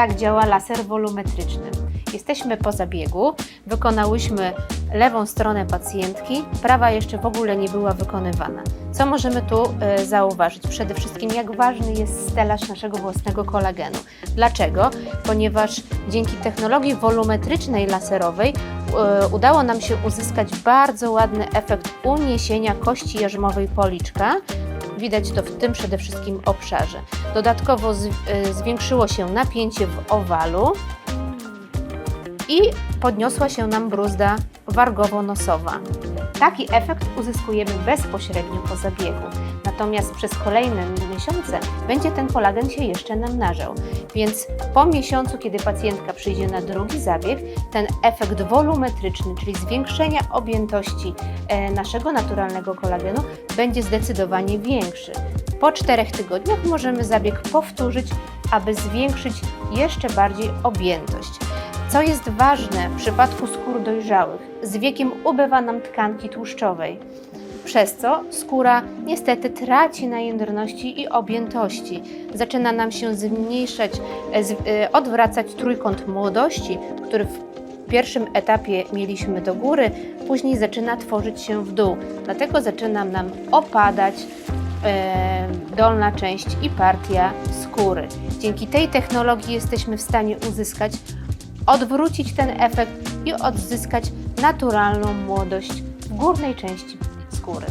Tak działa laser wolumetryczny. Jesteśmy po zabiegu, wykonałyśmy lewą stronę pacjentki, prawa jeszcze w ogóle nie była wykonywana. Co możemy tu e, zauważyć? Przede wszystkim, jak ważny jest stelaż naszego własnego kolagenu. Dlaczego? Ponieważ dzięki technologii wolumetrycznej laserowej e, udało nam się uzyskać bardzo ładny efekt uniesienia kości jarzmowej policzka. Widać to w tym przede wszystkim obszarze. Dodatkowo e, zwiększyło się napięcie w owalu i podniosła się nam bruzda wargowo-nosowa. Taki efekt uzyskujemy bezpośrednio po zabiegu. Natomiast przez kolejne miesiące będzie ten kolagen się jeszcze namnażał. Więc po miesiącu, kiedy pacjentka przyjdzie na drugi zabieg, ten efekt wolumetryczny, czyli zwiększenia objętości e, naszego naturalnego kolagenu, będzie zdecydowanie większy. Po czterech tygodniach możemy zabieg powtórzyć, aby zwiększyć jeszcze bardziej objętość. Co jest ważne w przypadku skór dojrzałych, z wiekiem ubywa nam tkanki tłuszczowej, przez co skóra niestety traci na jędrności i objętości. Zaczyna nam się zmniejszać, e, e, odwracać trójkąt młodości, który w pierwszym etapie mieliśmy do góry, później zaczyna tworzyć się w dół. Dlatego zaczyna nam opadać e, dolna część i partia skóry. Dzięki tej technologii jesteśmy w stanie uzyskać odwrócić ten efekt i odzyskać naturalną młodość w górnej części skóry.